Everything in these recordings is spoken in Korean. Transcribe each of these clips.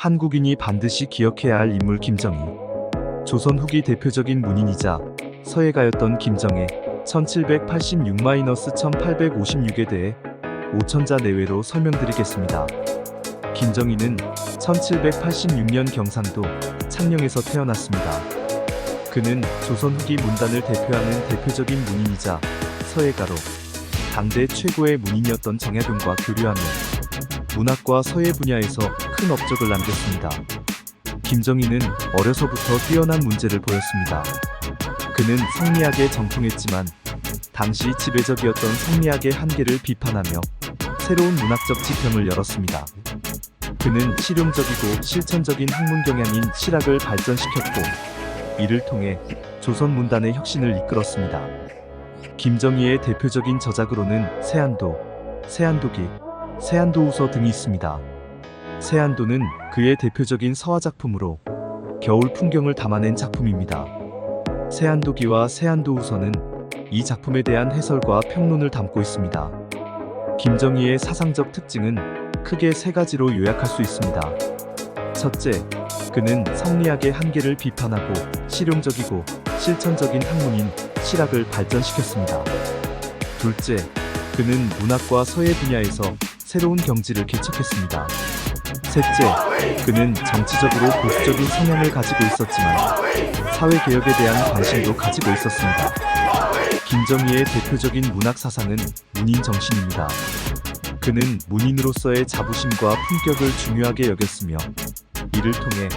한국인이 반드시 기억해야 할 인물 김정희. 조선 후기 대표적인 문인이자 서예가였던 김정의 1786-1856에 대해 5천자 내외로 설명드리겠습니다. 김정희는 1786년 경상도 창녕에서 태어났습니다. 그는 조선 후기 문단을 대표하는 대표적인 문인이자 서예가로 당대 최고의 문인이었던 정약용과 교류하며 문학과 서예 분야에서 큰 업적을 남겼습니다. 김정희는 어려서부터 뛰어난 문제를 보였습니다. 그는 성리학에 정통했지만 당시 지배적이었던 성리학의 한계를 비판하며 새로운 문학적 지평을 열었습니다. 그는 실용적이고 실천적인 학문 경향인 실학을 발전시켰고 이를 통해 조선 문단의 혁신을 이끌었습니다. 김정희의 대표적인 저작으로는 세안도, 세안도기, 세안도우서 등이 있습니다. 세안도는 그의 대표적인 서화 작품으로 겨울 풍경을 담아낸 작품입니다. 세안도기와 세안도우서는 이 작품에 대한 해설과 평론을 담고 있습니다. 김정희의 사상적 특징은 크게 세 가지로 요약할 수 있습니다. 첫째, 그는 성리학의 한계를 비판하고 실용적이고 실천적인 학문인 실학을 발전시켰습니다. 둘째, 그는 문학과 서예 분야에서 새로운 경지를 개척했습니다. 셋째, 그는 정치적으로 보수적인 성향을 가지고 있었지만 사회개혁에 대한 관심도 가지고 있었습니다. 김정희의 대표적인 문학 사상은 문인 정신입니다. 그는 문인으로서의 자부심과 품격을 중요하게 여겼으며 이를 통해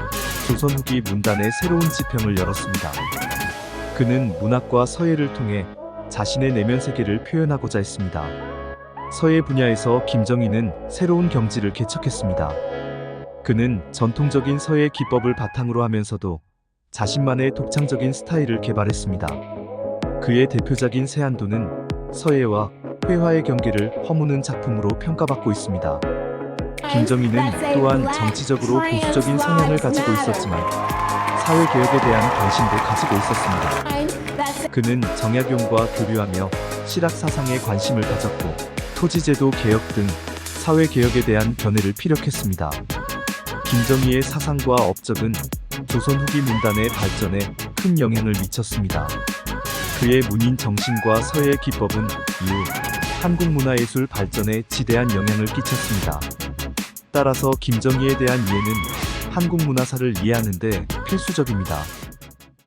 조선 후기 문단의 새로운 지평을 열었습니다. 그는 문학과 서예를 통해 자신의 내면 세계를 표현하고자 했습니다. 서예 분야에서 김정희는 새로운 경지를 개척했습니다. 그는 전통적인 서예 기법을 바탕으로 하면서도 자신만의 독창적인 스타일을 개발했습니다. 그의 대표작인 세안도는 서예와 회화의 경계를 허무는 작품으로 평가받고 있습니다. 김정희는 또한 정치적으로 보수적인 성향을 가지고 있었지만 사회 개혁에 대한 관심도 가지고 있었습니다. 그는 정약용과 교류하며 실학 사상에 관심을 가졌고 토지제도 개혁 등 사회 개혁에 대한 견해를 피력했습니다. 김정희의 사상과 업적은 조선 후기 문단의 발전에 큰 영향을 미쳤습니다. 그의 문인 정신과 서예 기법은 이후 한국 문화예술 발전에 지대한 영향을 끼쳤습니다. 따라서 김정희에 대한 이해는 한국 문화사를 이해하는데 필수적입니다.